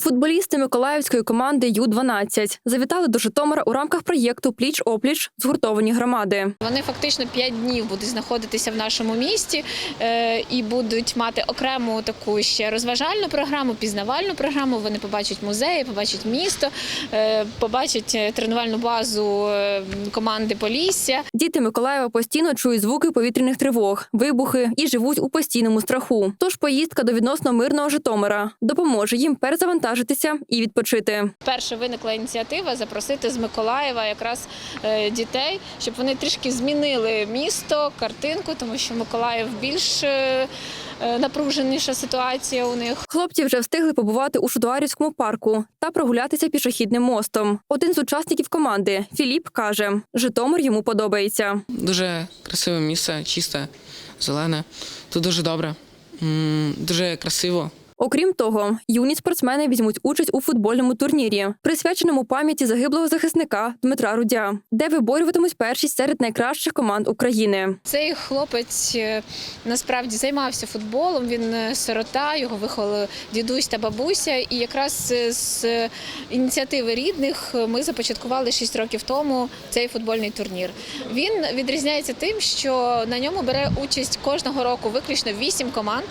Футболісти Миколаївської команди Ю-12 завітали до Житомира у рамках проєкту Пліч опліч згуртовані громади. Вони фактично 5 днів будуть знаходитися в нашому місті е, і будуть мати окрему таку ще розважальну програму, пізнавальну програму. Вони побачать музеї, побачать місто, е, побачать е, тренувальну базу команди Полісся. Діти Миколаєва постійно чують звуки повітряних тривог, вибухи і живуть у постійному страху. Тож поїздка до відносно мирного Житомира допоможе їм перезавантажитися і відпочити. Перша виникла ініціатива запросити з Миколаєва якраз е, дітей, щоб вони трішки змінили місто, картинку, тому що Миколаїв більш е, е, напруженіша ситуація у них. Хлопці вже встигли побувати у Шудуарівському парку та прогулятися пішохідним мостом. Один з учасників команди Філіп каже, Житомир йому подобається. Дуже красиве місце, чисте, зелене. Тут дуже добре, дуже красиво. Окрім того, юні спортсмени візьмуть участь у футбольному турнірі, присвяченому пам'яті загиблого захисника Дмитра Рудя, де виборюватимуть першість серед найкращих команд України. Цей хлопець е, насправді займався футболом. Він е, сирота, його виховали дідусь та бабуся. І якраз е, з ініціативи рідних ми започаткували 6 років тому цей футбольний турнір. Він відрізняється тим, що на ньому бере участь кожного року виключно 8 команд.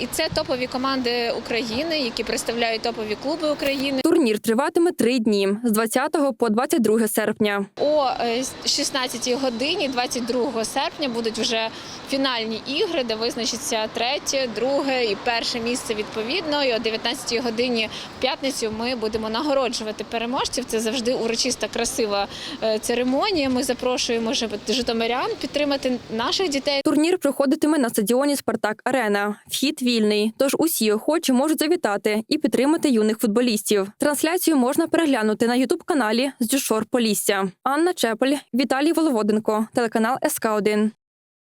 І це топові команди України, які представляють топові клуби України. Турнір триватиме три дні з 20 по 22 серпня. О е, 16 годині, 22 серпня, будуть вже фінальні ігри, де визначиться третє, друге і перше місце відповідно. І о 19 годині в п'ятницю ми будемо нагороджувати переможців. Це завжди урочиста, красива е, церемонія. Ми запрошуємо жи- житомирян підтримати наших дітей. Турнір проходитиме на стадіоні Спартак Арена. Вхід вільний, тож усі охочі можуть завітати і підтримати юних футболістів. Трансляцію можна переглянути на ютуб каналі з Полісся. Анна Чепель, Віталій Воловоденко, телеканал СК 1